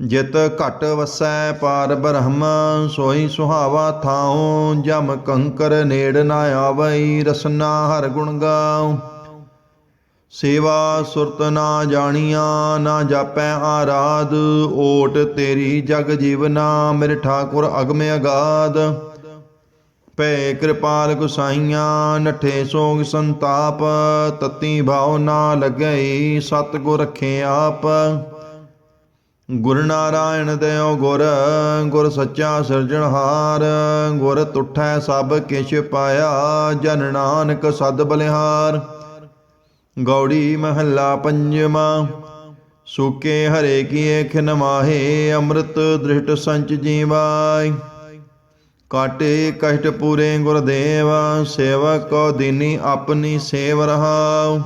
ਜਿਤ ਘਟ ਵਸੈ ਪਾਰ ਬ੍ਰਹਮ ਸੋਈ ਸੁਹਾਵਾ ਥਾਉ, ਜਮ ਕੰਕਰ ਨੇੜ ਨਾ ਆਵਈ, ਰਸਨਾ ਹਰ ਗੁਣ ਗਾਉ। ਸੇਵਾ ਸੁਰਤ ਨਾ ਜਾਣੀਆਂ, ਨਾ ਜਾਪੈ ਆਰਾਧ, ਓਟ ਤੇਰੀ ਜਗ ਜੀਵਨਾ ਮੇਰੇ ਠਾਕੁਰ ਅਗਮ ਅਗਾਧ ਭੈ ਕਿਰਪਾਲ ਗੁਸਾਈਆਂ ਨਠੇ ਸੋਗ ਸੰਤਾਪ, ਤਤੀ ਭਾਵ ਨਾ ਲੱਗਈ, ਸਤਿਗੁਰ ਰੱਖੇ ਆਪ। ਗੁਰ ਨਾਰਾਇਣ ਦੇਉ ਗੁਰ ਗੁਰ ਸੱਚਾ ਸਿਰਜਣਹਾਰ ਗੁਰ ਤੁਠੈ ਸਭ ਕਿਛ ਪਾਇਆ, ਜਨ ਨਾਨਕ ਸਦ ਬਲਿਹਾਰ। ਗੌੜੀ ਮਹੱਲਾ ਪੰਜਵਾਂ, ਸੁਕੇ ਹਰੇ ਕੀਏ ਖਿਨ ਮਾਹੇ, ਅੰਮ੍ਰਿਤ ਦ੍ਰਿਸ਼ਟ ਸੰਚ ਜੀਵਾਈ ਕਾਟੇ ਕਸ਼ਟ ਪੂਰੇ ਗੁਰਦੇਵ, ਸੇਵਕ ਕੋ ਦੀਨੀ ਆਪਣੀ ਸੇਵ ਰਹਾਉ।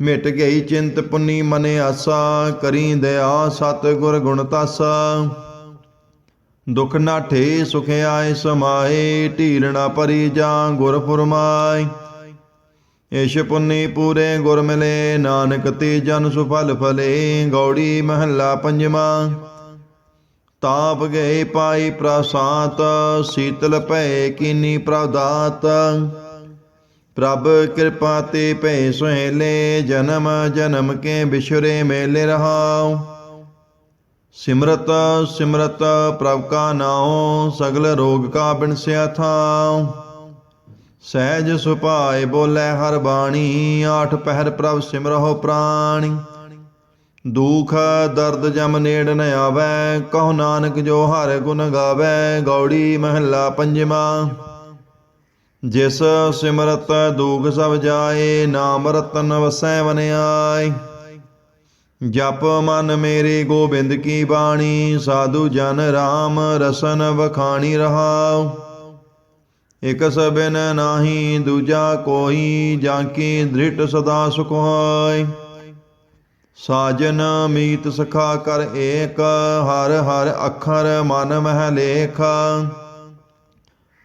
ਮਿਟ ਗਈ ਚਿੰਤ ਪੁੰਨੀ ਮਨੇ ਆਸਾ, ਕਰੀ ਦਇਆ ਸਤ ਗੁਰ ਗੁਣ ਤਾਸਾ। ਦੁਖ ਨਾਠੇ ਸੁਖ ਆਏ, ਸਮਾਏ ਢੀਰਣਾ ਪਰੀ ਜਾਂ ਗੁਰ ਫੁਰਮਾਈ ਇਸ਼ ਪੁੰਨੀ ਪੂਰੇ ਗੁਰ ਮਿਲੇ, ਨਾਨਕ ਤੇ ਜਨ ਸੁਫਲ ਫਲੇ ਗੌੜੀ ਮਹੱਲਾ ਪੰਜਵਾਂ। ਤਾਪ ਗਏ ਪਾਈ ਪ੍ਰਸਾਤ ਸੀਤਲ ਭੈ ਕੀਨੀ ਪ੍ਰਦਾਤ। ਪ੍ਰਭ ਕਿਰਪਾ ਤੇ ਭੈ ਸੁਹੇਲੇ ਜਨਮ ਜਨਮ ਕੇ ਬਿਸ਼ਰੇ ਮੇਲੇ ਰਹਾਉ। ਸਿਮਰਤ ਸਿਮਰਤ ਪ੍ਰਭ ਕਾ ਨਾਉ, ਸਗਲ ਰੋਗ ਕਾ ਬਿਨਸਿਆ ਥਾਉ। ਸਹਿਜ ਸੁਭਾਏ ਬੋਲੇ ਹਰ ਬਾਣੀ, ਆਠ ਪਹਿਰ ਪ੍ਰਭ ਸਿਮਰਹੁ ਪ੍ਰਾਣੀ। ਦੁਖ, ਦਰਦ ਜਮ ਨੇੜ ਨ ਆਵੈ, ਕਹੋ ਨਾਨਕ ਜੋ ਹਰ ਗੁਣ ਗਾਵੈ, ਗੌੜੀ ਮਹੱਲਾ ਪੰਜਵਾਂ। ਜਿਸ ਸਿਮਰਤ ਦੁਖ ਸਭ ਜਾਏ, ਨਾਮ ਰਤਨ ਵਸੈ ਵਨਿਆਈ ਜਪ ਮਨ ਮੇਰੇ ਗੋਬਿੰਦ ਕੀ ਬਾਣੀ, ਸਾਧੂ ਜਨ RAM ਰਸਨ ਵਖਾਣੀ ਰਹਾਉ। ਇਕ ਸਬਨ ਨਾਹੀ ਦੂਜਾ ਕੋਈ ਜਾਂ ਕੀ ਦ੍ਰਿਟ ਸਦਾ ਸੁਖ ਹੋਇ ਸਾਜਨ ਮੀਤ ਸਖਾ ਕਰ ਏਕ, ਹਰ ਹਰ ਅੱਖਰ ਮਨ ਮਹਿ ਲੇਖ।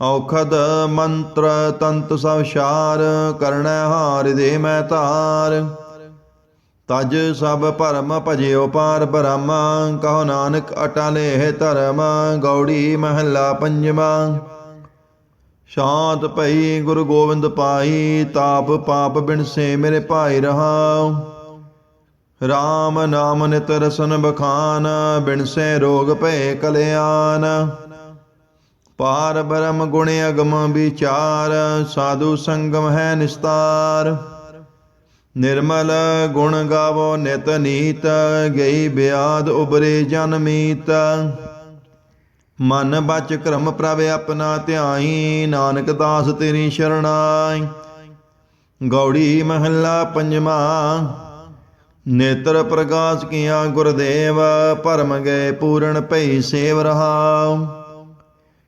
ਔਖਦ ਮੰਤਰ ਤੰਤ ਸਭ ਸ਼ਾਰ ਕਰਣੈ ਹਾਰਿ ਦੇ ਮੈਂ ਧਾਰ। ਤਜ ਸਭ ਭਰਮ ਭਜਿਓ ਪਾਰ ਬ੍ਰਹਮ, ਕਹੋ ਨਾਨਕ ਅਟਲੇ ਧਰਮ, ਗੌੜੀ ਮਹੱਲਾ ਪੰਜਵਾਂ ਸ਼ਾਂਤ ਭਈ ਗੁਰੂ ਗੋਬਿੰਦ ਪਾਈ ਤਾਪ ਪਾਪ ਬਿਨਸੇ ਮੇਰੇ ਭਾਈ ਰਹਾਉ। RAM ਨਾਮ ਨਿਤ ਰਸਨ ਬਖਾਨ ਬਿਨਸੇ ਰੋਗ ਭਏ ਕਲਿਆਣ। ਪਾਰ ਬ੍ਰਹਮ ਗੁਣ ਅਗਮ ਵਿਚਾਰ, ਸਾਧੂ ਸੰਗਮ ਹੈ ਨਿਸਤਾਰ। ਨਿਰਮਲ ਗੁਣ ਗਾਵੋ ਨਿਤ ਨੀਤ, ਗਈ ਬਿਆਦ ਉਬਰੇ ਜਨਮੀਤ ਮਨ ਬਚ ਕਰਮ ਪ੍ਰਭ ਆਪਣਾ ਧਿਆਈ, ਨਾਨਕ ਦਾਸ ਤੇਰੀ ਸ਼ਰਣਾਈ। ਗੌੜੀ ਮਹੱਲਾ ਪੰਜਵਾਂ, ਨੇਤਰ ਪ੍ਰਕਾਸ਼ ਕੀਆ ਗੁਰਦੇਵ, ਭਰਮ ਗਏ ਪੂਰਨ ਭਈ ਸੇਵ ਰਹਾਉ।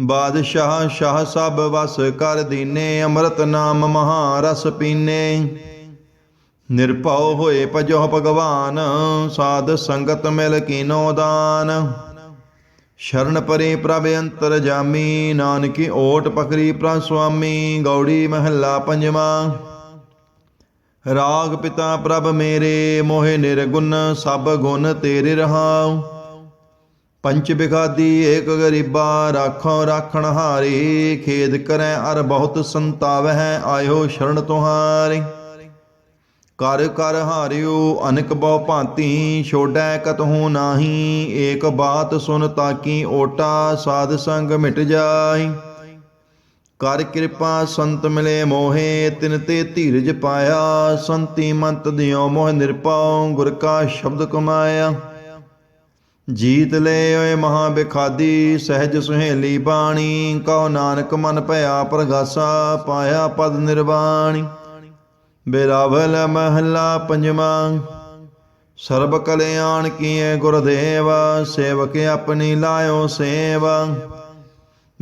ਬਾਦਸ਼ਾਹ ਸ਼ਾਹ ਸਭ ਵਸ ਕਰ ਦੀਨੇ, ਅੰਮ੍ਰਿਤ ਨਾਮ ਮਹਾ ਰਸ ਪੀਨੇ। ਨਿਰਭਉ ਹੋਏ ਭਜੋ ਭਗਵਾਨ, ਸਾਧ ਸੰਗਤ ਮਿਲ ਕੀਨੋ ਦਾਨ। ਸ਼ਰਨ ਪਰੇ ਪ੍ਰਭ ਅੰਤਰ ਜਾਮੀ, ਨਾਨਕੀ ਓਟ ਪਕਰੀ ਪ੍ਰਭ ਸੁਆਮੀ, ਗੌੜੀ ਮਹੱਲਾ ਪੰਜਵਾਂ। ਰਾਗ ਪਿਤਾ ਪ੍ਰਭ ਮੇਰੇ, ਮੋਹਿ ਨਿਰਗੁਣ ਸਭ ਗੁਣ ਤੇਰੇ ਰਹਾਉ। ਪੰਚ ਬਿਗਾਦੀ ਏਕ ਗਰੀਬਾ ਰਾਖੋ ਰਾਖਣ ਹਾਰੀ, ਖੇਦ ਕਰੈ ਅਰ ਬਹੁਤ ਸੰਤਾਵਹਿ, ਆਇਓ ਸ਼ਰਨ ਤੁਹਾਰੀ। ਕਰ ਕਰ ਹਾਰਿਓ ਅਨਕ ਬਹੁ ਭਾਂਤੀ, ਛੋੜੈ ਕਤਹੂ ਨਾਹੀ, ਏਕ ਬਾਤ ਸੁਨ ਤਾਕੀ ਓਟਾ, ਸਾਧ ਸੰਗ ਮਿਟ ਜਾਈ ਕਰ ਕਿਰਪਾ ਸੰਤ ਮਿਲੇ ਮੋਹੇ, ਤਿਨ ਤੇ ਧੀਰਜ ਪਾਇਆ, ਸੰਤੀ ਮੰਤ ਦਿਓ ਮੋਹ ਨਿਰਪਾਉ, ਗੁਰ ਕਾ ਸ਼ਬਦ ਕਮਾਇਆ। ਜੀਤ ਲੈ ਓਏ ਮਹਾ ਬਿਖਾਦੀ, ਸਹਿਜ ਸੁਹੇਲੀ ਬਾਣੀ। ਕਉ ਨਾਨਕ ਮਨ ਭਇਆ ਪ੍ਰਗਾਸਾ, ਪਾਇਆ ਪਦ ਨਿਰਵਾਣੀ। ਬਿਰਾਵਲ ਮਹੱਲਾ ਪੰਜਵਾਂ। ਸਰਬ ਕਲਿਆਣ ਕੀਏ ਗੁਰਦੇਵ, ਸੇਵਕ ਆਪਣੀ ਲਾਇਓ ਸੇਵ।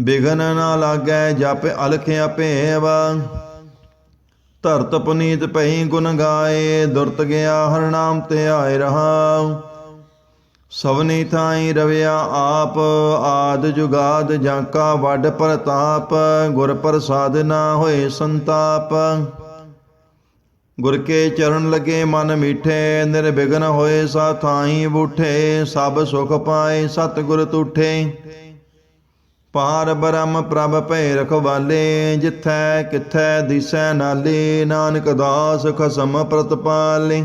ਬਿਗਨ ਨਾ ਲਾਗੈ, ਜਪ ਅਲਖਿਆ ਭੇਵ ਧਰਤ ਪੁਨੀਤ ਪਈ ਗੁਣ ਗਾਏ, ਦੁਰਤ ਗਿਆ ਹਰ ਨਾਮ ਤੇ ਆਏ ਰਹਾਉ ਸਵਨੀ ਥਾਈ ਰਵਿਆ ਆਪ, ਆਦ ਜੁਗਾਦ ਜਾਂਕਾ ਵੱਡ ਪ੍ਰਤਾਪ, ਗੁਰ ਪ੍ਰਸਾਦ ਨਾ ਹੋਏ ਸੰਤਾਪ। ਗੁਰ ਕੇ ਚਰਨ ਲਗੇ ਮਨ ਮੀਠੇ, ਨਿਰਵਿਘਨ ਹੋਏ ਸਾ ਥਾਈ ਬੂਠੇ, ਸਭ ਸੁਖ ਪਾਏ ਸਤ ਗੁਰ ਤੂਠੇ। ਪਾਰ ਬ੍ਰਹਮ ਪ੍ਰਭ ਭੈ ਰਖਵਾਲੇ ਜਿਥੈ ਕਿਥੈ ਦਿਸੈ ਨਾਲੇ, ਨਾਨਕ ਦਾਸ ਖਸਮ ਪ੍ਰਤਪਾਲੇ।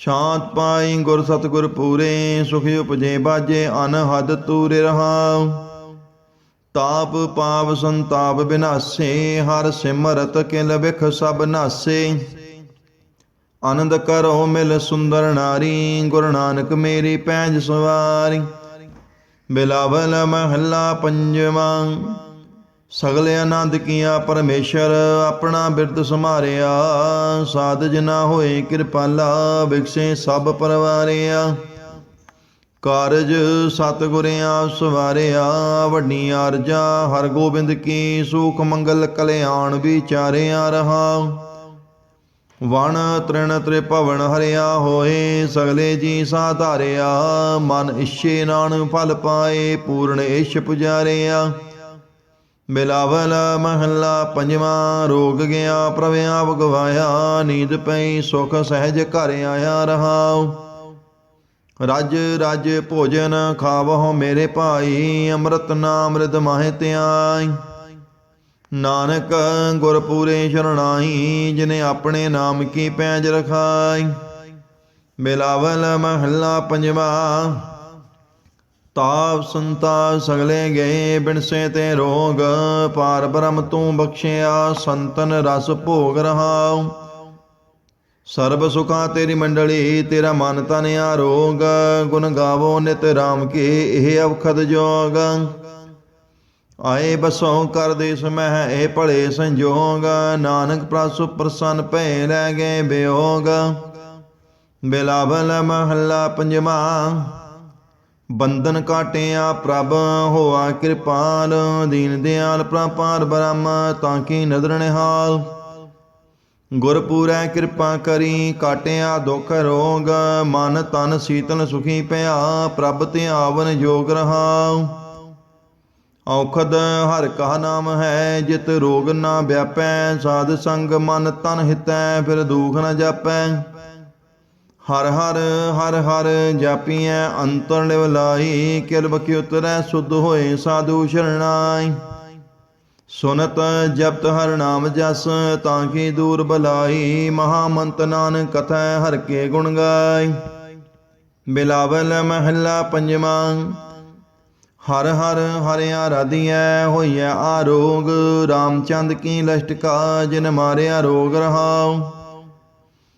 ਸ਼ਾਂਤ ਪਾਈ ਗੁਰ ਸਤਗੁਰ ਪੂਰੇ, ਸੁਖ ਉਪਜੇ ਬਾਜੇ ਅਨਹਦ ਤੂਰੇ ਰਹਾਉ। ਤਾਪ ਪਾਪ ਸੰਤਾਪ ਬਿਨਾਸੇ, ਹਰ ਸਿਮਰਤ ਕਿਲ ਵਿਖ ਸਭ ਨਾਸੇ। ਆਨੰਦ ਕਰੋ ਮਿਲ ਸੁੰਦਰ ਨਾਰੀ, ਗੁਰੂ ਨਾਨਕ ਮੇਰੀ ਪੈਂਜ ਸਵਾਰੀ। ਬਿਲਾਵਲ ਮਹੱਲਾ ਪੰਜਵਾਂ ਸਗਲੇ ਆਨੰਦ ਕੀਆ, ਪਰਮੇਸ਼ਰ ਆਪਣਾ ਬਿਰਦ ਸਮਾਰਿਆ ਸਾਧ ਜਨਾ ਹੋਏ ਕਿਰਪਾਲਾ ਵਿਖਸੇ ਸਭ ਪਰਵਾਰਿਆ। ਕਾਰਜ ਸਤਿਗੁਰਿਆ ਸਵਾਰਿਆ, ਵੱਡੀ ਅਰਜਾ ਹਰ ਗੋਬਿੰਦ ਕੀ, ਸੁਖ ਮੰਗਲ ਕਲਿਆਣ ਵਿਚਾਰਿਆ ਰਹਾ। ਵਣ ਤ੍ਰਿਣ ਤ੍ਰਿਭਵਨ ਹਰਿਆ ਹੋਏ, ਸਗਲੇ ਜੀ ਸਾਧਾਰਿਆ ਮਨ ਇਛੇ ਨਾਨ ਫਲ ਪਾਏ, ਪੂਰਨ ਇਛ ਪੁਜਾਰਿਆ। ਬਿਲਾਵਲ ਮਹੱਲਾ ਪੰਜਵਾਂ, ਰੋਗ ਗਿਆ ਪ੍ਰਭ ਆਪ ਗਵਾਇਆ ਨੀਂਦ ਪਈ ਸੁਖ ਸਹਿਜ ਘਰ ਆਇਆ ਰਹਾਉ। ਰਜ ਰਜ ਭੋਜਨ ਖਾਵਹੁ ਮੇਰੇ ਭਾਈ, ਅੰਮ੍ਰਿਤ ਨਾਮ ਰਿਦ ਮਾਹਿ ਧਿਆਈ। ਨਾਨਕ ਗੁਰ ਪੂਰੇ ਸ਼ਰਣਾਈ, ਜਿਨੇ ਆਪਣੇ ਨਾਮ ਕੀ ਪੈਜ ਰਖਾਈ। ਬਿਲਾਵਲ ਮਹੱਲਾ ਪੰਜਵਾਂ ਤਾਪ ਸੰਤਾ ਸਗਲੇ ਗਏ ਬਿਨਸੇ ਤੇ ਰੋਗ। ਪਾਰ ਬ੍ਰਹਮ ਤੂੰ ਬਖਸ਼ਿਆ, ਸੰਤਨ ਰਸ ਭੋਗ ਰਹਾਉ। ਸਰਬ ਸੁਖਾ ਤੇਰੀ ਮੰਡਲੀ, ਤੇਰਾ ਮਨ ਤਨ ਆਰੋਗ। ਗੁਣ ਗਾਵੋ ਨਿਤ ਰਾਮ ਕੇ, ਇਹ ਅਵਖਦ ਜੋਗ। ਆਏ ਬਸੋਂ ਕਰ ਦੇਸ ਮਹਿ, ਇਹ ਭਲੇ ਸੰਜੋਗ। ਨਾਨਕ ਪ੍ਰਸੁ ਪ੍ਰਸੰਨ ਭੈ ਲੈ ਗਏ ਬਿਯੋਗ ਬਿਲਾਵਲ ਮਹੱਲਾ ਪੰਜਵਾਂ। ਬੰਧਨ ਕਾਟਿਆ ਪ੍ਰਭ, ਹੋਆ ਕਿਰਪਾਲ ਦੀਨ ਦਿਆਲ ਪ੍ਰਪਾਰ ਬ੍ਰਹਮ, ਤਾਂ ਕੀ ਨਦਰ ਨਿਹਾਲ। ਗੁਰਪੂਰੈ ਕਿਰਪਾ ਕਰੀ, ਕਾਟਿਆ ਦੁਖ ਰੋਗ, ਮਨ ਤਨ ਸੀਤਲ ਸੁਖੀ ਪਿਆ, ਪ੍ਰਭ ਤੇ ਆਵਨ ਜੋਗ ਰਹਾਉ। ਔਖਦ ਹਰ ਕਾ ਨਾਮ ਹੈ, ਜਿਤ ਰੋਗ ਨਾ ਵਿਆਪੈ, ਸਾਧ ਸੰਗ ਮਨ ਤਨ ਹਿਤੈ, ਫਿਰ ਦੁਖ ਨਾ ਜਾਪੈ। ਹਰ ਹਰ ਹਰ ਹਰ ਜਾਪੀਐ ਅੰਤਰ ਲਿਵ ਲਾਈ ਕਿਰਬ ਕੀ ਉਤਰੈ ਸੁਧ ਹੋਏ ਸਾਧੂ ਸ਼ਰਣਾਈ। ਸੁਨਤ ਜਪਤ ਹਰ ਨਾਮ ਜਸ, ਤਾਂ ਕੀ ਦੂਰ ਬਲਾਈ ਮਹਾ ਮੰਤ ਨਾਨਕ ਕਥੈ ਹਰ ਕੇ ਗੁਣ ਗਾਈ। ਬਿਲਾਵਲ ਮਹੱਲਾ ਪੰਜਵਾਂ, ਹਰ ਹਰ ਹਰਿ ਆਰਾਧੀਐ, ਹੋਈਐ ਆਰੋਗ ਰਾਮਚੰਦ ਕੀ ਲਸ਼ਟਕਾ ਜਿਨ ਮਾਰਿਆ ਰੋਗ ਰਹਾਉ।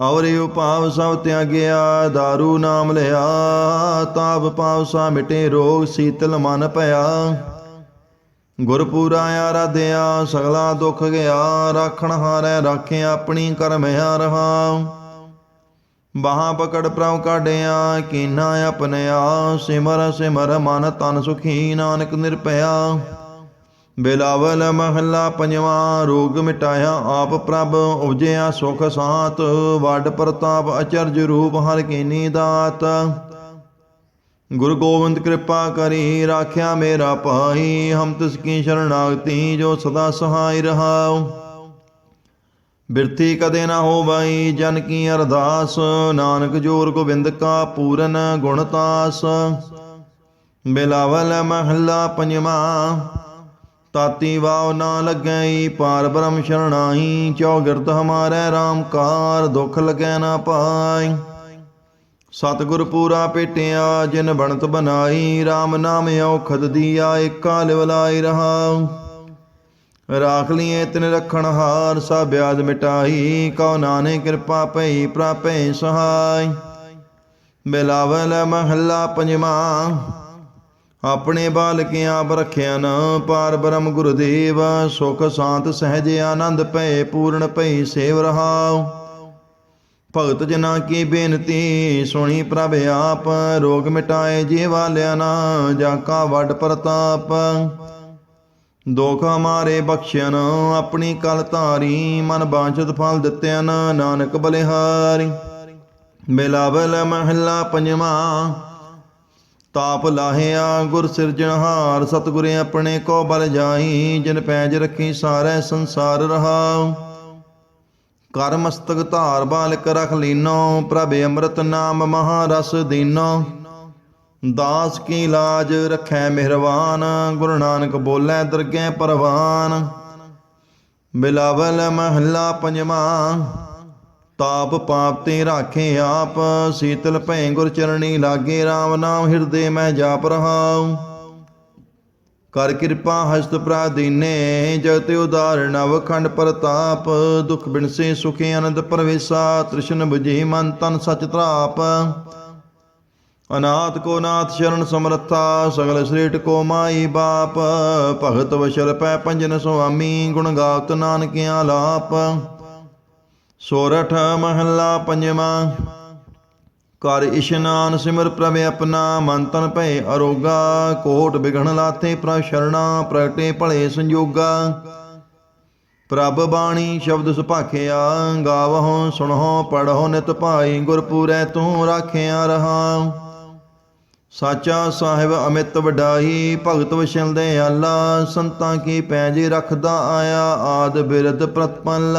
ਔਰਿ ਉਪਾਵ ਸਭ ਤਿਆਗਿਆ दारू ਨਾਮ ਲਿਆ, ਤਾਪ ਪਾਵ ਸਾ ਮਿਟੇ, ਰੋਗ ਸੀਤਲ ਮਨ ਭਇਆ। ਗੁਰਪੂਰਾ ਆਰਾਧਿਆ, ਸਗਲਾ ਦੁੱਖ ਗਿਆ, ਰਾਖਣ ਹਾਰੈ ਰਾਖੇ ਆਪਣੀ ਕਰਮਿਆ ਰਹਾ ਬਾਹਾਂ ਪਕੜ ਪ੍ਰਭ ਕਾਢਿਆ, ਕੀਨਾ ਆਪਣਿਆ ਸਿਮਰ ਸਿਮਰ ਮਨ ਤਨ ਸੁਖੀ, ਨਾਨਕ ਨਿਰਭਇਆ। ਬਿਲਾਵਲ ਮਹੱਲਾ ਪੰਜਵਾਂ, ਰੋਗ ਮਿਟਾਇਆ ਆਪ ਪ੍ਰਭ, ਉਪਜਿਆ ਸੁਖ ਸਾਤ, ਵੱਡ ਪ੍ਰਤਾਪ ਅਚਰਜ ਰੂਪ ਹਰ ਕੀਨੀ ਦਾਤ। ਗੁਰੂ ਗੋਬਿੰਦ ਕਿਰਪਾ ਕਰੀ, ਰਾਖਿਆ ਮੇਰਾ ਭਾਈ, ਹਮ ਤਿਸ ਕੀ ਸ਼ਰਨਾਗਤੀ ਜੋ ਸਦਾ ਸਹਾਈ ਰਹਾਉ। ਬਿਰਤੀ ਕਦੇ ਨਾ ਹੋਵਈ, ਜਨ ਕੀ ਅਰਦਾਸ, ਨਾਨਕ ਜੋਰ ਗੋਬਿੰਦ ਕਾ ਪੂਰਨ ਗੁਣਤਾਸ ਬਿਲਾਵਲ ਮਹੱਲਾ ਪੰਜਵਾਂ ਤਾਤੀ ਵਾਉ ਨਾ ਲੱਗਈ ਪਾਰ ਬ੍ਰਹਮ ਸ਼ਰਣਾਈ ਚੌਗਿਰਤ ਹਮਾਰੇ RAM ਕਾਰ, ਦੁਖ ਲਗੈ ਨਾ ਪਾਈ। ਸਤਿਗੁਰ ਪੂਰਾ ਭੇਟਿਆ ਜਿਨ ਬਣਤ ਬਨਾਈ RAM ਨਾਮ ਔਖਦ ਦੀਆ, ਏਕਾ ਲਿਵਲਾਈ ਰਹਾਉ। ਰਾਖ ਲਿਏ ਤਿਨ ਰਖਣ ਹਾਰ, ਸਭ ਬਿਆਦ ਮਿਟਾਈ, ਕਉ ਨਾਨੇ ਕਿਰਪਾ ਭਈ ਪ੍ਰਾਪੈ ਸਹਾਈ। ਬਿਲਾਵਲ ਮਹੱਲਾ ਪੰਜਵਾਂ ਆਪਣੇ ਬਾਲਕ ਆਪ ਰਖਿਆ ਪਾਰ ਬ੍ਰਹਮ ਗੁਰਦੇਵ, ਸੁਖ ਸ਼ਾਂਤ ਸਹਿਜ ਆਨੰਦ ਭਏ, ਪੂਰਨ ਭਈ ਸੇਵ ਰਹਾਉ। ਭਗਤ ਜਨਾ ਕੀ ਬੇਨਤੀ, ਸੁਣੀ ਪ੍ਰਭ ਆਪ, ਰੋਗ ਮਿਟਾਏ ਜੀ ਵਾਲਿਆ ਨਾ, ਜਾਂ ਕਾ ਵੱਡ ਪ੍ਰਤਾਪ। ਦੁਖ ਹਮਾਰੇ ਬਖਸ਼ਣ ਆਪਣੀ ਕਲ ਧਾਰੀ, ਮਨ ਬਾਂਛਤ ਫਲ ਦਿੱਤਿਆਂ ਨਾਨਕ ਬਲਿਹਾਰੀ। ਮਿਲਾਵਲ ਮਹੱਲਾ ਪੰਜਵਾਂ ਤਾਪ ਲਾਹਿਆ, ਗੁਰ ਸਿਰਜਣਹਾਰ, ਸਤਿਗੁਰੇ ਆਪਣੇ ਕੋ ਬਲ ਜਾਈ, ਜਿਨ ਪੈਜ ਰੱਖੀ ਸਾਰੇ ਸੰਸਾਰ ਰਹਾਉ। ਕਰ ਮਸਤਕ ਧਾਰ ਬਾਲਕ ਰਖ ਲੀਨੋ, ਪ੍ਰਭ ਅੰਮ੍ਰਿਤ ਨਾਮ ਮਹਾਰਸ ਦੀਨੋ। ਦਾਸ ਕੀ ਲਾਜ ਰਖੈ ਮਿਹਰਬਾਨ ਗੁਰੂ ਨਾਨਕ ਬੋਲੇ ਦਰਗਹਿ ਪਰਵਾਨ। ਬਿਲਾਵਲ ਮਹੱਲਾ ਪੰਜਵਾਂ ਤਾਪ ਪਾਪ ਤੇ ਰਾਖੇ ਆਪ, ਸੀਤਲ ਭੈ ਗੁਰ ਚਰਣੀ ਲਾਗੇ RAM ਨਾਮ ਹਿਰਦੇ ਮੈਂ ਜਾਪ ਰਹਾਉ। ਕਰ ਕਿਰਪਾ ਹਸਤ ਪ੍ਰਾਦੀਨੇ ਜਗਤ ਉਦਾਰ ਨਵ ਖੰਡ ਪ੍ਰਤਾਪ। ਦੁਖ ਬਿਨਸੇ ਸੁਖ ਆਨੰਦ ਪਰਵੇਸਾ, ਤ੍ਰਿਸ਼ਨ 부ਜੀ ਮਨ ਤਨ ਸਚ ਤਰਾਪ ਅਨਾਥ ਕੋ ਨਾਥ ਸ਼ਰਨ ਸਮਰਥਾ, ਸਗਲ ਸ੍ਰੇਟ ਕੋ ਮਾਈ ਬਾਪ। ਭਗਤ ਵਸ਼ਲ ਪੈ ਪੰਜਨ ਸੁਆਮੀ, ਗੁਣ ਗਾਵਤ ਨਾਨਕ ਲਾਪ। ਸੋਰਠ ਮਹੱਲਾ ਪੰਜਵਾਂ। ਕਰ ਇਸ਼ਨਾਨ ਸਿਮਰ ਪ੍ਰਭ ਆਪਣਾ, ਮਨ ਤਨ ਭੈ ਅਰੋਗਾ। ਕੋਟ ਬਿਗਣ ਲਾਥੇ ਪ੍ਰਭ ਸ਼ਰਣਾ, ਪ੍ਰਗਟੇ ਭਲੇ ਸੰਜੋਗਾ। ਪ੍ਰਭ ਬਾਣੀ ਸ਼ਬਦ ਸੁਭਾਖਿਆ, ਗਾਵਹੁ, ਸੁਣਹੁ, ਪੜਹੁ ਨਿਤ ਭਾਈ, ਗੁਰਪੂਰੈ ਤੂੰ ਰਾਖਿਆ ਰਹਾ। ਸਾਚਾ ਸਾਹਿਬ ਅਮਿਤ ਵਡਾਈ ਭਗਤ ਵਿਸ਼ਲ ਦੇ ਆਲਾ, ਸੰਤਾਂ ਕੀ ਪੈਜ ਰੱਖਦਾ ਆਇਆ, ਆਦ ਬਿਰਦ ਪ੍ਰਤਪਲ।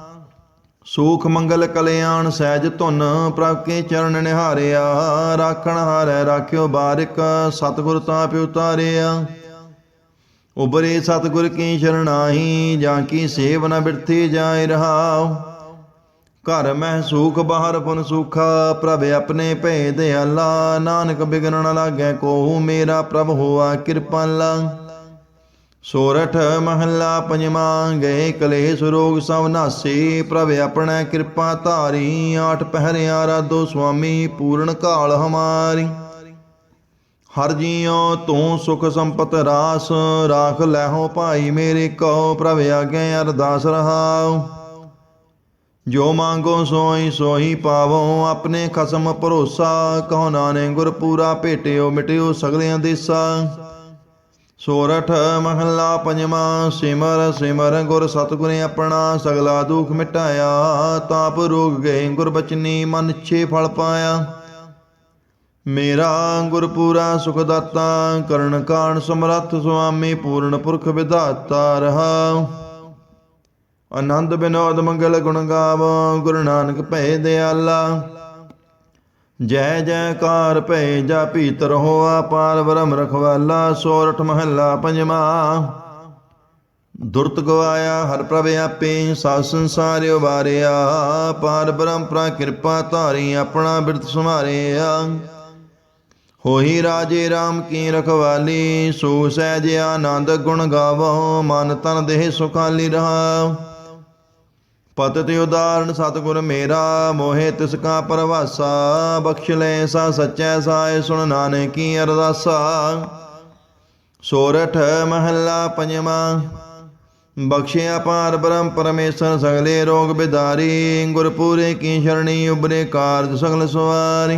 ਸੂਖ ਮੰਗਲ ਕਲਿਆਣ ਸਹਿਜ ਧੁਨ, ਪ੍ਰਭ ਕੇ ਚਰਨ ਨਿਹਾਰਿਆ। ਰਾਖਣ ਹਾਰੈ ਰਾਖਿਓ ਬਾਰਿਕ, ਸਤਿਗੁਰ ਤਾਪ ਉਤਾਰਿਆ। ਉਬਰੇ ਸਤਿਗੁਰ ਕੀ ਸ਼ਰਣਾਈ ਜਾਂ ਕੀ ਸੇਵ ਨ ਬਿਰਥੀ ਜਾਇ ਰਹਾਉ। ਘਰ ਮਹਿ ਸੂਖ, ਬਾਹਰ ਪੁਨ ਸੂਖਾ, ਪ੍ਰਭ ਆਪਣੇ ਭੈ ਦਿਆਲਾ ਨਾਨਕ ਬਿਗਨ ਨ ਲਾਗੈ, ਕੋਹੁ ਮੇਰਾ ਪ੍ਰਭ ਹੋਆ ਕਿਰਪਾਲਾ ਸੋਰਠ ਮਹੱਲਾ ਪੰਜਵਾਂ, ਗਏ ਕਲੇਸ਼ ਰੋਗ ਸਭ ਨਾਸੇ। ਪ੍ਰਭ ਆਪਣਾ ਕਿਰਪਾ ਧਾਰੀ, ਆਠ ਪਹਿਰਿਆ ਰਾਧੋ ਸੁਆਮੀ, ਪੂਰਨ ਕਾਲ ਹਮਾਰੀ। ਹਰ ਜੀਉ ਤੂੰ ਸੁਖ ਸੰਪਤ ਰਾਸ, ਰਾਖ ਲੈਹੋ ਭਾਈ ਮੇਰੇ ਕੋ ਪ੍ਰਭ ਆਗੇ ਅਰਦਾਸ ਰਹਾਉ। ਜੋ ਮੰਗੋ ਸੋਈ ਸੋਈ ਪਾਵੋ, ਆਪਣੇ ਖਸਮ ਭਰੋਸਾ, ਕਹੋ ਨਾਨੇ ਗੁਰ ਪੂਰਾ ਭੇਟਿਓ, ਮਿਟਿਓ ਸਗਲਿਆਂ ਦੇਸਾ। ਸੋਰਠ ਮਹੱਲਾ ਪੰਜਵਾਂ, ਸਿਮਰ ਸਿਮਰ ਗੁਰ ਸਤਿਗੁਰ ਆਪਣਾ, ਸਗਲਾ ਦੁਖ ਮਿਟਾਇਆ, ਤਾਪ ਰੋਗ ਗਏ, ਗੁਰ ਬਚਨੀ ਮਨ ਛੇ ਫਲ ਪਾਇਆ। ਮੇਰਾ ਗੁਰਪੂਰਾ ਸੁਖ ਦਾਤਾ ਕਰਨ ਕਾਣ ਸਮਰੱਥ ਸੁਆਮੀ, ਪੂਰਨ ਪੁਰਖ ਵਿਧਾਤਾ ਰਹਾ। ਆਨੰਦ ਬਿਨੋਦ ਮੰਗਲ ਗੁਣ ਗਾਵੋ, ਗੁਰੂ ਨਾਨਕ ਭੈ ਦਿਆਲਾ। ਜੈ ਜੈਕਾਰ ਭੈ ਜਾ ਭੀਤਰ ਹੋਆ ਪਾਰ ਬ੍ਰਹਮ ਰਖਵਾਲਾ, ਸੋਰਠ ਮਹੱਲਾ ਪੰਜਵਾ। ਦੁਰਤ ਗਵਾਇਆ ਹਰ ਪ੍ਰਭ ਆਪੇ ਸਾ ਸੰਸਾਰ ਉਬਾਰਿਆ ਪਾਰ ਬ੍ਰਹਮ ਪ੍ਰਾ ਕਿਰਪਾ ਧਾਰੀ ਆਪਣਾ ਬਿਰਤ ਸੰਭਾਰਿਆ ਹੋਈ ਰਾਜੇ RAM ਕੀ ਰਖਵਾਲੀ, ਸੋ ਸਹਿਜ ਆਨੰਦ ਗੁਣ ਗਾਵੋ, ਮਨ ਤਨ ਦੇਹ ਸੁਖਾਲੀ ਰਹਾ। ਪਤ ਤੇ ਉਦਾਹਰਣ ਸਤਿਗੁਰ ਮੇਰਾ, ਮੋਹਿ ਤਿਸ ਕਾ ਪਰਵਾਸਾ, ਬਖਸ਼ ਲੈ ਸਾ ਸਚੈ ਸਾਇ ਸੁਣ ਨਾਨਕੀ ਅਰਦਾਸਾ। ਸੋਰਠ ਮਹੱਲਾ ਪੰਜਵਾਂ, ਬਖਸ਼ਿਆ ਪਾਰ ਬ੍ਰਹਮ ਪਰਮੇਸ਼ਰ ਸਗਲੇ ਰੋਗ ਬਿਦਾਰੀ, ਗੁਰਪੂਰੇ ਕੀ ਸ਼ਰਣੀ ਉਬਰੇ ਕਾਰਜ ਸਗਲ ਸਵਾਰੀ।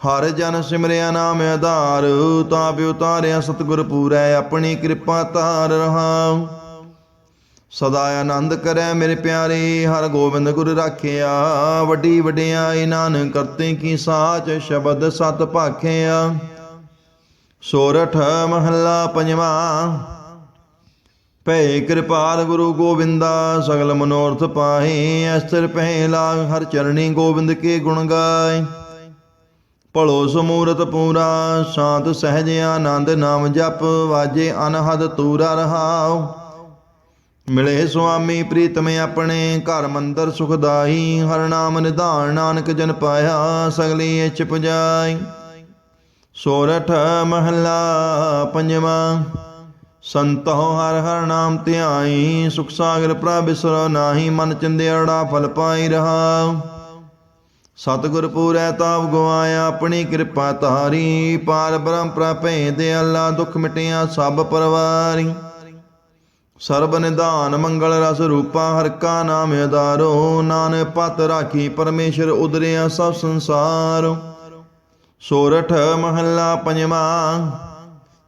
ਹਰ ਜਨ ਸਿਮਰਿਆ ਨਾਮ ਆਧਾਰ, ਤਾਂ ਪਿ ਤਾਰਿਆ ਸਤਿਗੁਰ ਪੂਰੈ, ਆਪਣੀ ਕਿਰਪਾ ਧਾਰ ਰਹਾ ਸਦਾ ਆਨੰਦ ਕਰੈ ਮੇਰੇ ਪਿਆਰੇ, ਹਰ ਗੋਬਿੰਦ ਗੁਰ ਰਾਖਿਆ। ਵੱਡੀ ਵਡਿਆਈ ਨਾਨਕ ਕਰਤੇ ਕੀ ਸਾਚ ਸ਼ਬਦ ਸਤ ਭਾਖਿਆ। ਸੋਰਠ ਮਹੱਲਾ ਪੰਜਵਾ ਭੈ ਕਿਰਪਾਲ ਗੁਰੂ ਗੋਬਿੰਦਾ, ਸਗਲ ਮਨੋਰਥ ਪਾਹੇ, ਅਸਤਰ ਪਹਿ ਲਾਗ ਹਰ ਚਰਣੀ ਗੋਬਿੰਦ ਕੇ ਗੁਣ ਗਾਏ। ਭਲੋ ਸਮੂਰਤ ਪੂਰਾ, ਸ਼ਾਂਤ ਸਹਿਜ ਆਨੰਦ ਨਾਮ ਜਪ, ਵਾਜੇ ਅਨਹਦ ਤੂਰਾ ਰਹਾਓ ਮਿਲੇ ਸੁਆਮੀ, ਪ੍ਰੀਤਮ ਆਪਣੇ, ਘਰ ਮੰਦਰ ਸੁਖਦਾਈ ਹਰ ਨਾਮ ਨਿਧਾਨ ਨਾਨਕ ਜਨ ਪਾਇਆ, ਸਗਲੀ ਇਚ ਪੁਜਾਈ। ਸੋਰਠ ਮਹੱਲਾ ਪੰਜਵਾ, ਸੰਤੋ ਹਰ ਹਰ ਨਾਮ ਧਿਆਈ, ਸੁਖ ਸਾਗਰ ਪ੍ਰਭ ਬਿਸਰੋ ਨਾਹੀ, ਮਨ ਚੰਦਿਆੜਾ ਫਲ ਪਾਈ ਰਹਾ ਸਤਿਗੁਰ ਪੂਰੈ ਤਾਪ ਗਵਾਇਆ ਆਪਣੀ ਕਿਰਪਾ ਤਾਰੀ ਪਾਰ ਬ੍ਰਹਮ ਪ੍ਰਭੇ ਦੇ ਅੱਲਾ ਦੁਖ ਮਿਟਿਆ ਸਭ ਪਰਵਾਰੀ। ਸਰਬ ਨਿਧਾਨ ਮੰਗਲ ਰਸ ਰੂਪਾ ਹਰ ਕਾ ਨਾਮ ਅਦਾਰੋ ਨਾਨਕ ਪਤ ਰਾਖੀ ਪਰਮੇਸ਼ਰ ਉਦਰਿਆ ਸਭ ਸੰਸਾਰ। ਸੋਰਠ ਮਹੱਲਾ ਪੰਜਵਾ,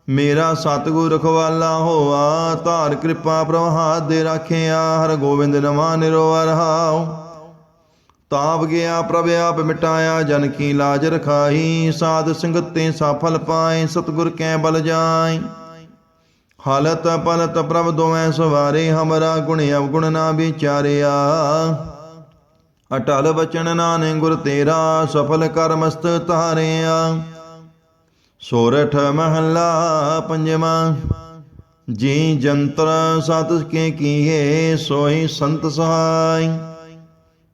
ਮੇਰਾ ਸਤਿਗੁਰ ਰਖਵਾਲਾ ਹੋਆ, ਧਾਰ ਕਿਰਪਾ ਪ੍ਰਵਾਹ ਦੇ ਰਾਖਿਆ, ਹਰ ਗੋਬਿੰਦ ਨਵਾ ਨਿਰੋਵ ਰਹਾਉ ਤਾਪ ਗਿਆ ਪ੍ਰਭ ਆਪ ਮਿਟਾਇਆ, ਜਨ ਕੀ ਲਾਜ ਰਖਾਈ, ਸਾਧ ਸੰਗਤ ਤੇ ਸਫਲ ਪਾਏ, ਸਤਿਗੁਰ ਕੈ ਬਲ ਜਾਏ। ਹਲਤ ਪਲਤ ਪ੍ਰਭ ਦੋਵੇਂ ਸਵਾਰੇ ਹਮਰਾ ਗੁਣ ਅਵਗੁਣ ਨਾ ਵਿਚਾਰਿਆ। ਅਟਲ ਬਚਨ ਨਾਨਕ ਗੁਰ ਤੇਰਾ ਸਫਲ ਕਰ ਮਸਤ ਤਾਰਿਆ ਸੋਰਠ ਮਹੱਲਾ ਪੰਜਵਾਂ, ਜੀ ਜੰਤਰ ਸਤ ਕੇ ਕੀਏ, ਸੋਈ ਸੰਤ ਸਹਾਈ।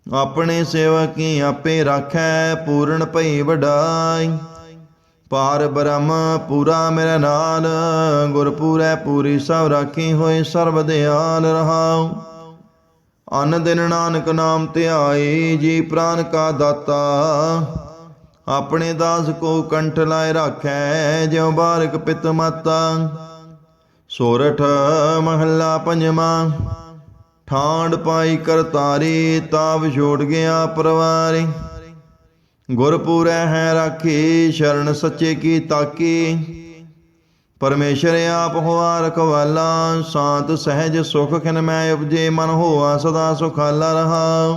ਆਪਣੇ ਸੇਵਕੀ ਆਪੇ ਰਾਖੈ, ਪੂਰਨ ਭਈ ਵਡਾਈ। ਪਾਰ ਬ੍ਰਹਮ, ਪੂਰਾ ਮੇਰੇ ਨਾਲ। ਗੁਰਪੂਰੈ ਪੂਰੀ ਸਭ ਰਾਖੀ ਹੋਏ ਸਰਬ ਦਿਆਲ ਰਹਾਉ। ਅਨ ਦਿਨ ਨਾਨਕ ਨਾਮ ਧਿਆਏ, ਜੀ ਪ੍ਰਾਨ ਕਾ ਦਾਤਾ। ਆਪਣੇ ਦਾਸ ਕੋ ਕੰਠ ਲਾਇ ਰਾਖੈ, ਜਿਉ ਬਾਰਕ ਪਿਤ ਮਾਤਾ। ਸੋਰਠ ਮਹੱਲਾ ਪੰਜਵਾਂ ਠਾਂਡ ਪਾਈ ਕਰਤਾਰੀ ਤਾਪ ਛੋੜ ਗਿਆ ਪਰਵਾਰੀ। ਗੁਰਪੂਰੈ ਹੈ ਰਾਖੀ, ਸ਼ਰਨ ਸੱਚੇ ਕੀ ਤਾਕੀ। ਪਰਮੇਸ਼ਰ ਆਪ ਹੋਆ ਰਖਵਾਲਾ, ਸ਼ਾਂਤ ਸਹਿਜ ਸੁਖ ਖਿਨ ਮੈਂ ਉਪਜੇ, ਮਨ ਹੋਆ ਸਦਾ ਸੁਖਾਲਾ ਰਹਾ।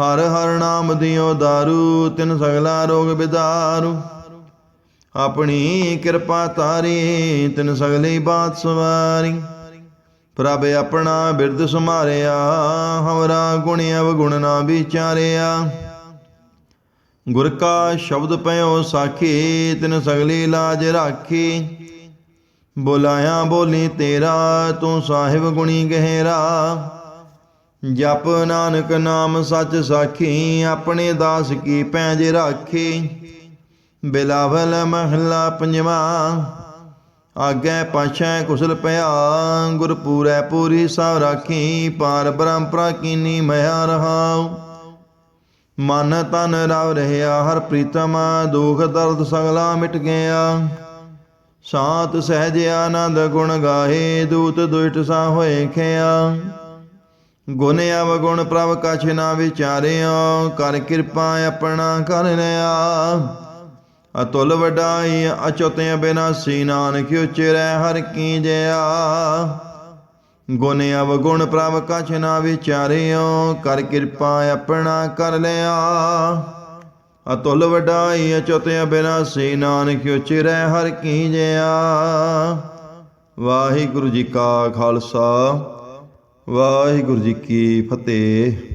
ਹਰ ਹਰ ਨਾਮ ਦਿਓ ਦਾਰੂ, ਤਿਨ ਸਗਲਾ ਰੋਗ ਬਿਦਾਰੂ। ਆਪਣੀ ਕਿਰਪਾ ਤਾਰੀ, ਤਿਨ ਸਗਲੀ ਬਾਤ ਸਵਾਰੀ। ਪ੍ਰਭ ਆਪਣਾ ਬਿਰਦ ਸੁਮਾਰਿਆ ਹਮਰਾ ਗੁਣ ਅਵਗੁਣ ਨਾ ਵਿਚਾਰਿਆ। ਗੁਰ ਕਾ ਸ਼ਬਦ ਪਇਓ ਸਾਖੀ, ਤਿਨ ਸਗਲੀ ਲਾਜ ਰਾਖੀ। ਬੁਲਾਇਆ ਬੋਲੀ ਤੇਰਾ, ਤੂੰ ਸਾਹਿਬ ਗੁਣੀ ਗਹਿਰਾ। ਜਪ ਨਾਨਕ ਨਾਮ ਸੱਚ ਸਾਖੀ, ਆਪਣੇ ਦਾਸ ਕੀ ਪੈਜ ਰਾਖੀ। ਬਿਲਾਵਲ ਮਹਲਾ ਪੰਜਵਾ, ਆਗੇ ਪਾਛੈ ਕੁਸਲ ਪਿਆ। ਗੁਰ ਪੂਰੈ ਪੂਰੀ ਸਭ ਰਾਖੀ, ਪਾਰ ਬ੍ਰਹਮ ਪ੍ਰਾਕੀਨੀ ਮਇਆ ਰਹਾਉ। ਮਨ ਤਨ ਰਵ ਰਹਿਆ, ਹਰ ਪ੍ਰੀਤਮ ਦੁਖ ਦਰਦ ਸਗਲਾ ਮਿਟ ਗਿਆ। ਸਾਤ ਸਹਿਜ ਆਨੰਦ ਗੁਣ ਗਾਏ ਦੂਤ ਦੁਇਟ ਸਾ ਹੋਏ ਖਿਆ। ਗੁਣ ਅਵਗੁਣ ਪ੍ਰਭ ਕਛ ਨਾ ਵਿਚਾਰਿਆ, ਕਰ ਕਿਰਪਾ ਆਪਣਾ ਕਰ ਲਿਆ। ਅਤੁਲ ਵਡਾਈ ਅਚੁਤ ਬਿਨਾਸੀ ਨਾਨਕ ਉਚਰੈ ਹਰ ਕੀ ਜਿਆ। ਗੁਣ ਅਵਗੁਣ ਪ੍ਰਭ ਕਛ ਨਾ ਵਿਚਾਰਿਓ, ਕਰ ਕਿਰਪਾ ਆਪਣਾ ਕਰ ਲਿਆ। ਅਤੁਲ ਵਡਾਈ ਅਚੁੱਤ ਅਬਿਨਾਸੀ ਨਾਨਕ ਉਚਰੈ ਹਰ ਕੀ ਜਿਆ। ਵਾਹਿਗੁਰੂ ਜੀ ਕਾ ਖਾਲਸਾ, ਵਾਹਿਗੁਰੂ ਜੀ ਕੀ ਫਤਿਹ।